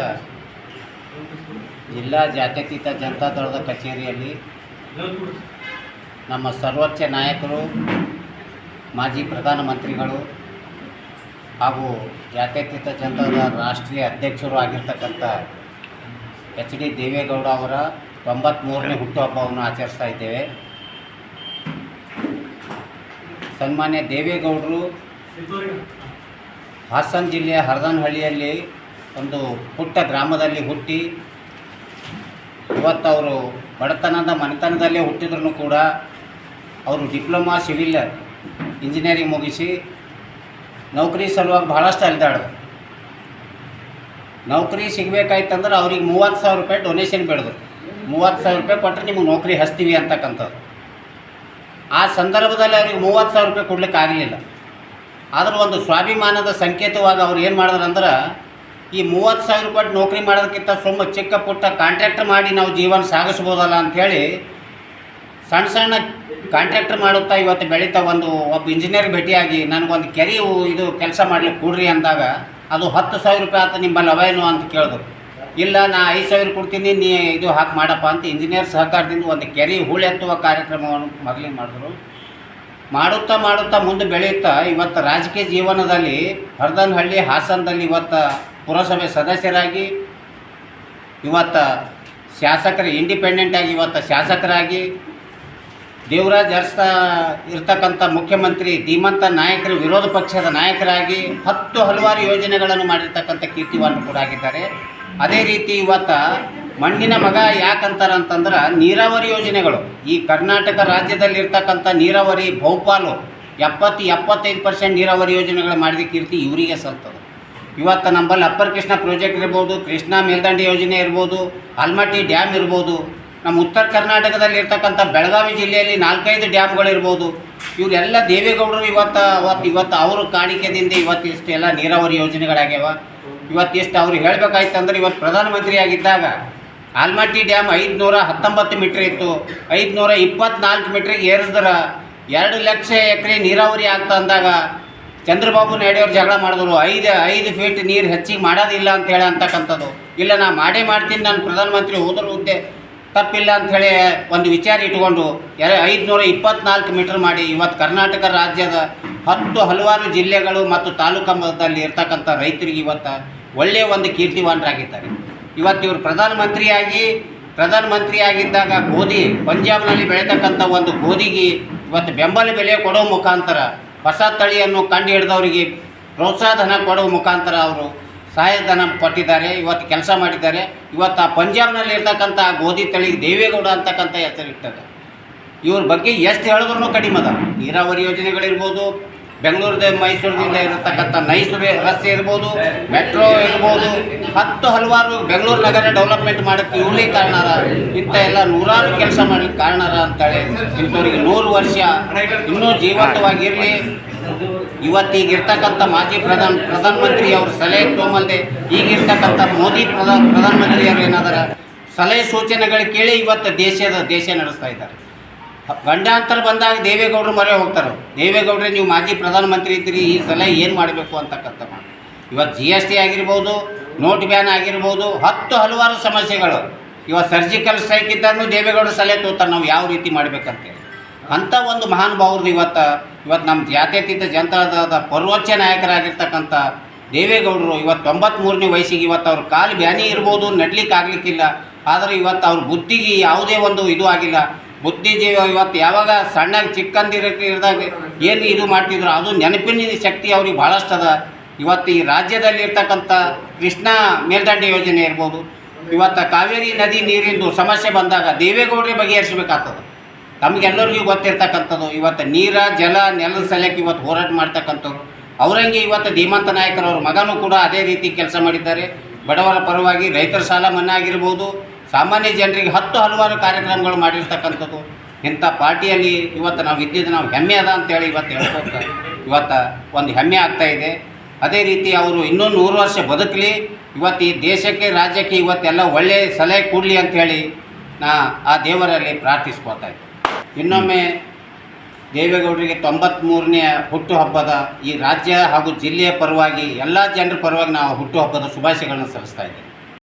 ದಿವಸ ಜಿಲ್ಲಾ ಜಾತ್ಯತೀತ ಜನತಾ ದಳದ ಕಚೇರಿಯಲ್ಲಿ ನಮ್ಮ ಸರ್ವೋಚ್ಚ ನಾಯಕರು, ಮಾಜಿ ಪ್ರಧಾನಮಂತ್ರಿಗಳು ಹಾಗೂ ಜಾತ್ಯತೀತ ಜನತಾದ ರಾಷ್ಟ್ರೀಯ ಅಧ್ಯಕ್ಷರು ಆಗಿರ್ತಕ್ಕಂಥ ಎಚ್ ಡಿ ದೇವೇಗೌಡ ಅವರ ತೊಂಬತ್ತ್ಮೂರನೇ ಹುಟ್ಟುಹಬ್ಬವನ್ನು ಆಚರಿಸ್ತಾ ಇದ್ದೇವೆ. ಸನ್ಮಾನ್ಯ ದೇವೇಗೌಡರು ಹಾಸನ ಜಿಲ್ಲೆಯ ಹರದನಹಳ್ಳಿಯಲ್ಲಿ ಒಂದು ಪುಟ್ಟ ಗ್ರಾಮದಲ್ಲಿ ಹುಟ್ಟಿ, ಇವತ್ತು ಅವರು ಬಡತನದ ಮನೆತನದಲ್ಲೇ ಹುಟ್ಟಿದ್ರು ಕೂಡ ಅವರು ಡಿಪ್ಲೊಮಾ ಸಿವಿಲ್ ಇಂಜಿನಿಯರಿಂಗ್ ಮುಗಿಸಿ ನೌಕರಿ ಸಲುವಾಗಿ ಭಾಳಷ್ಟು ಅಲ್ದಾಡ್ದು ನೌಕರಿ ಸಿಗಬೇಕಾಯ್ತಂದ್ರೆ ಅವ್ರಿಗೆ ಮೂವತ್ತು ಸಾವಿರ ರೂಪಾಯಿ ಡೊನೇಷನ್ ಬೆಳೆದ್ರು ಮೂವತ್ತು ಸಾವಿರ ರೂಪಾಯಿ ಕೊಟ್ಟರೆ ನಿಮಗೆ ನೌಕರಿ ಹಚ್ತೀವಿ ಅಂತಕ್ಕಂಥದ್ದು ಆ ಸಂದರ್ಭದಲ್ಲಿ ಅವ್ರಿಗೆ ಮೂವತ್ತು ಸಾವಿರ ರೂಪಾಯಿ ಕೊಡ್ಲಿಕ್ಕೆ ಆಗಲಿಲ್ಲ ಆದರೂ ಒಂದು ಸ್ವಾಭಿಮಾನದ ಸಂಕೇತವಾಗಿ ಅವ್ರು ಏನು ಮಾಡಿದ್ರು ಅಂದ್ರೆ ಈ ಮೂವತ್ತು ಸಾವಿರ ರೂಪಾಯಿ ನೌಕರಿ ಮಾಡೋದಕ್ಕಿಂತ ಸುಮ್ಮ ಚಿಕ್ಕ ಪುಟ್ಟ ಕಾಂಟ್ರ್ಯಾಕ್ಟ್ರ್ ಮಾಡಿ ನಾವು ಜೀವನ ಸಾಗಿಸ್ಬೋದಲ್ಲ ಅಂಥೇಳಿ ಸಣ್ಣ ಸಣ್ಣ ಕಾಂಟ್ರಾಕ್ಟರ್ ಮಾಡುತ್ತಾ ಇವತ್ತು ಬೆಳೀತಾ ಒಂದು ಒಬ್ಬ ಇಂಜಿನಿಯರ್ ಭೇಟಿಯಾಗಿ ನನಗೊಂದು ಕೆರೆ ಇದು ಕೆಲಸ ಮಾಡಲಿಕ್ಕೆ ಕೊಡ್ರಿ ಅಂದಾಗ ಅದು ಹತ್ತು ಸಾವಿರ ರೂಪಾಯಿ ಆತ ನಿಮ್ಮಲ್ಲಿ ಅವೇನು ಅಂತ ಕೇಳಿದ್ರು. ಇಲ್ಲ, ನಾ ಐದು ಸಾವಿರ ಕೊಡ್ತೀನಿ, ನೀ ಇದು ಹಾಕಿ ಮಾಡಪ್ಪ ಅಂತ ಇಂಜಿನಿಯರ್ ಸಹಕಾರದಿಂದ ಒಂದು ಕೆರೆ ಹೂಳೆತ್ತುವ ಕಾರ್ಯಕ್ರಮವನ್ನು ಮೊದಲೇ ಮಾಡಿದ್ರು. ಮಾಡುತ್ತಾ ಮಾಡುತ್ತಾ ಮುಂದೆ ಬೆಳೆಯುತ್ತಾ ಇವತ್ತು ರಾಜಕೀಯ ಜೀವನದಲ್ಲಿ ಹರದನಹಳ್ಳಿ ಹಾಸನದಲ್ಲಿ ಇವತ್ತು ಪುರಸಭೆ ಸದಸ್ಯರಾಗಿ, ಇವತ್ತು ಶಾಸಕರು ಇಂಡಿಪೆಂಡೆಂಟಾಗಿ ಇವತ್ತು ಶಾಸಕರಾಗಿ, ದೇವರಾಜ್ ಅರಸ್ತಾ ಇರ್ತಕ್ಕಂಥ ಮುಖ್ಯಮಂತ್ರಿ ಧೀಮಂತ ನಾಯಕರು, ವಿರೋಧ ಪಕ್ಷದ ನಾಯಕರಾಗಿ ಹತ್ತು ಹಲವಾರು ಯೋಜನೆಗಳನ್ನು ಮಾಡಿರ್ತಕ್ಕಂಥ ಕೀರ್ತಿವನ್ನು ಕೂಡ ಆಗಿದ್ದಾರೆ. ಅದೇ ರೀತಿ ಇವತ್ತು ಮಣ್ಣಿನ ಮಗ ಯಾಕಂತಾರೆ ಅಂತಂದ್ರೆ ನೀರಾವರಿ ಯೋಜನೆಗಳು. ಈ ಕರ್ನಾಟಕ ರಾಜ್ಯದಲ್ಲಿರ್ತಕ್ಕಂಥ ನೀರಾವರಿ ಬಹುಪಾಲು ಎಪ್ಪತ್ತು ಎಪ್ಪತ್ತೈದು ಪರ್ಸೆಂಟ್ ನೀರಾವರಿ ಯೋಜನೆಗಳು ಮಾಡಿದ ಕೀರ್ತಿ ಇವರಿಗೆ ಸಲ್ತದೆ. ಇವತ್ತು ನಂಬಲ್ಲಿ ಅಪ್ಪರ್ ಕೃಷ್ಣ ಪ್ರಾಜೆಕ್ಟ್ ಇರ್ಬೋದು, ಕೃಷ್ಣಾ ಮೇಲ್ದಂಡೆ ಯೋಜನೆ ಇರ್ಬೋದು ಅಲ್ಮಟ್ಟಿ ಡ್ಯಾಮ್ ಇರ್ಬೋದು, ನಮ್ಮ ಉತ್ತರ ಕರ್ನಾಟಕದಲ್ಲಿ ಇರ್ತಕ್ಕಂಥ ಬೆಳಗಾವಿ ಜಿಲ್ಲೆಯಲ್ಲಿ ನಾಲ್ಕೈದು ಡ್ಯಾಮ್ಗಳಿರ್ಬೋದು ಇವರೆಲ್ಲ ದೇವೇಗೌಡರು ಇವತ್ತು ಅವತ್ತು ಇವತ್ತು ಅವರು ಕಾಣಿಕೆದಿಂದ ಇವತ್ತು ಎಲ್ಲ ನೀರಾವರಿ ಯೋಜನೆಗಳಾಗ್ಯಾವ. ಇವತ್ತಿಷ್ಟು ಅವ್ರು ಹೇಳ್ಬೇಕಾಯ್ತು ಅಂದ್ರೆ ಇವತ್ತು ಪ್ರಧಾನಮಂತ್ರಿ ಆಗಿದ್ದಾಗ ಆಲ್ಮಟ್ಟಿ ಡ್ಯಾಮ್ ಐದುನೂರ ಹತ್ತೊಂಬತ್ತು ಮೀಟ್ರ್ ಇತ್ತು. ಐದುನೂರ ಇಪ್ಪತ್ನಾಲ್ಕು ಮೀಟ್ರಿಗೆ ಏರಿಸಿದ್ರೆ ಎರಡು ಲಕ್ಷ ಎಕರೆ ನೀರಾವರಿ ಆಗ್ತಾ ಅಂದಾಗ ಚಂದ್ರಬಾಬು ನಾಯ್ಡು ಅವ್ರು ಜಗಳ ಮಾಡಿದ್ರು, ಐದು ಐದು ಫೀಟ್ ನೀರು ಹೆಚ್ಚಿಗೆ ಮಾಡೋದಿಲ್ಲ ಅಂತ ಹೇಳಿ ಅಂತಕ್ಕಂಥದ್ದು. ಇಲ್ಲ, ನಾ ಮಾಡೇ ಮಾಡ್ತೀನಿ, ನಾನು ಪ್ರಧಾನಮಂತ್ರಿ ಹೋದ್ರ ಹುದ್ದೆ. ತಪ್ಪಿಲ್ಲ ಅಂಥೇಳಿ ಒಂದು ವಿಚಾರ ಇಟ್ಕೊಂಡು ಎರ ಐದುನೂರ ಇಪ್ಪತ್ನಾಲ್ಕು ಮೀಟರ್ ಮಾಡಿ ಇವತ್ತು ಕರ್ನಾಟಕ ರಾಜ್ಯದ ಹತ್ತು ಹಲವಾರು ಜಿಲ್ಲೆಗಳು ಮತ್ತು ತಾಲೂಕಲ್ಲಿ ಇರ್ತಕ್ಕಂಥ ರೈತರಿಗೆ ಇವತ್ತು ಒಳ್ಳೆಯ ಒಂದು ಕೀರ್ತಿವಾನರಾಗಿದ್ದಾರೆ ಇವತ್ತು ಇವರು ಪ್ರಧಾನಮಂತ್ರಿಯಾಗಿ, ಪ್ರಧಾನಮಂತ್ರಿಯಾಗಿದ್ದಾಗ ಗೋಧಿ, ಪಂಜಾಬ್ನಲ್ಲಿ ಬೆಳೀತಕ್ಕಂಥ ಒಂದು ಗೋಧಿಗೆ ಇವತ್ತು ಬೆಂಬಲ ಬೆಲೆ ಕೊಡೋ ಮುಖಾಂತರ ಹೊಸ ತಳಿಯನ್ನು ಕಂಡು ಹಿಡಿದವರಿಗೆ ಪ್ರೋತ್ಸಾಹಧನ ಕೊಡುವ ಮುಖಾಂತರ ಅವರು ಸಹಾಯಧನ ಕೊಟ್ಟಿದ್ದಾರೆ, ಇವತ್ತು ಕೆಲಸ ಮಾಡಿದ್ದಾರೆ. ಇವತ್ತು ಆ ಪಂಜಾಬ್ನಲ್ಲಿ ಇರ್ತಕ್ಕಂಥ ಗೋಧಿ ತಳಿ ದೇವೇಗೌಡ ಅಂತಕ್ಕಂಥ ಹೆಸರಿರ್ತದೆ. ಇವ್ರ ಬಗ್ಗೆ ಎಷ್ಟು ಹೇಳಿದ್ರು ಕಡಿಮೆ ಅದ. ನೀರಾವರಿ ಯೋಜನೆಗಳಿರ್ಬೋದು ಬೆಂಗಳೂರದ, ಮೈಸೂರಿನಿಂದ ಇರತಕ್ಕಂಥ ನೈಸ್ ರಸ್ತೆ ಇರ್ಬೋದು, ಮೆಟ್ರೋ ಇರ್ಬೋದು, ಹತ್ತು ಹಲವಾರು ಬೆಂಗಳೂರು ನಗರ ಡೆವಲಪ್ಮೆಂಟ್ ಮಾಡೋಕ್ಕೆ ಇವಳಿ ಕಾರಣರ. ಇಂಥ ಎಲ್ಲ ನೂರಾರು ಕೆಲಸ ಮಾಡಲಿಕ್ಕೆ ಕಾರಣರ ಅಂತೇಳಿ ಇಂಥವ್ರಿಗೆ ನೂರು ವರ್ಷ ಇನ್ನೂ ಜೀವಂತವಾಗಿರಲಿ. ಇವತ್ತೀಗ ಇರ್ತಕ್ಕಂಥ ಮಾಜಿ ಪ್ರಧಾನ ಪ್ರಧಾನಮಂತ್ರಿ ಅವ್ರ ಸಲಹೆ ತೊಗೊಂಬಲ್ದೆ ಈಗಿರ್ತಕ್ಕಂಥ ಮೋದಿ ಪ್ರಧಾನ ಪ್ರಧಾನಮಂತ್ರಿಯವರು ಏನಾದಾರ ಸಲಹೆ ಸೂಚನೆಗಳು ಕೇಳಿ ಇವತ್ತು ದೇಶದ ದೇಶ ನಡೆಸ್ತಾ ಇದ್ದಾರೆ. ಗಂಡಾಂತರ ಬಂದಾಗ ದೇವೇಗೌಡರು ಮೊರೆ ಹೋಗ್ತಾರೆ. ದೇವೇಗೌಡರೇ ನೀವು ಮಾಜಿ ಪ್ರಧಾನಮಂತ್ರಿ ಇದ್ದೀರಿ, ಈ ಸಲ ಏನು ಮಾಡಬೇಕು ಅಂತಕ್ಕಂಥ ಇವತ್ತು ಜಿ ಎಸ್ ಟಿ ಆಗಿರ್ಬೋದು, ನೋಟ್ ಬ್ಯಾನ್ ಆಗಿರ್ಬೋದು, ಹತ್ತು ಹಲವಾರು ಸಮಸ್ಯೆಗಳು. ಇವತ್ತು ಸರ್ಜಿಕಲ್ ಸ್ಟ್ರೈಕ್ ಇದ್ದಾಗೂ ದೇವೇಗೌಡರು ಸಲಹೆ ತೋತಾರೆ, ನಾವು ಯಾವ ರೀತಿ ಮಾಡಬೇಕಂತೇಳಿ. ಅಂಥ ಒಂದು ಮಹಾನುಭಾವ್ರದ್ದು ಇವತ್ತು ಇವತ್ತು ನಮ್ಮ ಜಾತ್ಯತೀತ ಜನತಾದ ಪರ್ವೋಚ್ಚ ನಾಯಕರಾಗಿರ್ತಕ್ಕಂಥ ದೇವೇಗೌಡರು ಇವತ್ತು ತೊಂಬತ್ತ್ಮೂರನೇ ವಯಸ್ಸಿಗೆ ಇವತ್ತು ಅವ್ರ ಕಾಲು ಬ್ಯಾನಿ ಇರ್ಬೋದು, ನಡ್ಲಿಕ್ಕೆ ಆಗಲಿಕ್ಕಿಲ್ಲ. ಆದರೆ ಇವತ್ತು ಅವ್ರ ಬುದ್ಧಿಗೆ ಯಾವುದೇ ಒಂದು ಇದು ಆಗಿಲ್ಲ. ಬುದ್ಧಿಜೀವಿ ಇವತ್ತು ಯಾವಾಗ ಸಣ್ಣಗೆ ಚಿಕ್ಕಂದಿರಕ್ಕೆ ಇರಿದಾಗ ಏನು ಇದು ಮಾಡ್ತಿದ್ರು, ಅದು ನೆನಪಿನ ಶಕ್ತಿ ಅವ್ರಿಗೆ ಭಾಳಷ್ಟು ಅದ. ಇವತ್ತು ಈ ರಾಜ್ಯದಲ್ಲಿ ಇರ್ತಕ್ಕಂಥ ಕೃಷ್ಣ ಮೇಲ್ದಂಡೆ ಯೋಜನೆ ಇರ್ಬೋದು, ಇವತ್ತು ಕಾವೇರಿ ನದಿ ನೀರಿಂದು ಸಮಸ್ಯೆ ಬಂದಾಗ ದೇವೇಗೌಡರೇ ಬಗೆಹರಿಸಬೇಕಾಗ್ತದೆ. ತಮಗೆಲ್ಲರಿಗೂ ಗೊತ್ತಿರ್ತಕ್ಕಂಥದ್ದು, ಇವತ್ತು ನೀರ, ಜಲ, ನೆಲದ ಸಲಕ್ಕೆ ಇವತ್ತು ಹೋರಾಟ ಮಾಡ್ತಕ್ಕಂಥವ್ರು. ಅವರಂಗೆ ಇವತ್ತು ಧೀಮಂತ ನಾಯಕರವ್ರ ಮಗನೂ ಕೂಡ ಅದೇ ರೀತಿ ಕೆಲಸ ಮಾಡಿದ್ದಾರೆ. ಬಡವರ ಪರವಾಗಿ ರೈತರ ಸಾಲ ಮನ್ನಾ ಆಗಿರ್ಬೋದು ಸಾಮಾನ್ಯ ಜನರಿಗೆ ಹತ್ತು ಹಲವಾರು ಕಾರ್ಯಕ್ರಮಗಳು ಮಾಡಿರ್ತಕ್ಕಂಥದ್ದು. ಇಂಥ ಪಾರ್ಟಿಯಲ್ಲಿ ಇವತ್ತು ನಾವು ಇದ್ದಿದ್ದು ನಾವು ಹೆಮ್ಮೆ ಅದ ಅಂತೇಳಿ ಇವತ್ತು ಹೇಳ್ಕೊತ ಇವತ್ತು ಒಂದು ಹೆಮ್ಮೆ ಆಗ್ತಾ ಇದೆ. ಅದೇ ರೀತಿ ಅವರು ಇನ್ನೂ ನೂರು ವರ್ಷ ಬದುಕಲಿ, ಇವತ್ತು ಈ ದೇಶಕ್ಕೆ, ರಾಜ್ಯಕ್ಕೆ ಇವತ್ತೆಲ್ಲ ಒಳ್ಳೆಯ ಸಲಹೆ ಕೊಡಲಿ ಅಂಥೇಳಿ ನಾ ಆ ದೇವರಲ್ಲಿ ಪ್ರಾರ್ಥಿಸ್ಕೊತಾ ಇದ್ದೆ. ಇನ್ನೊಮ್ಮೆ ದೇವೇಗೌಡರಿಗೆ ತೊಂಬತ್ತ್ಮೂರನೇ ಹುಟ್ಟುಹಬ್ಬದ ಈ ರಾಜ್ಯ ಹಾಗೂ ಜಿಲ್ಲೆಯ ಪರವಾಗಿ, ಎಲ್ಲ ಜನರ ಪರವಾಗಿ ನಾವು ಹುಟ್ಟುಹಬ್ಬದ ಶುಭಾಶಯಗಳನ್ನು ಸಲ್ಲಿಸ್ತಾ ಇದ್ದೇವೆ.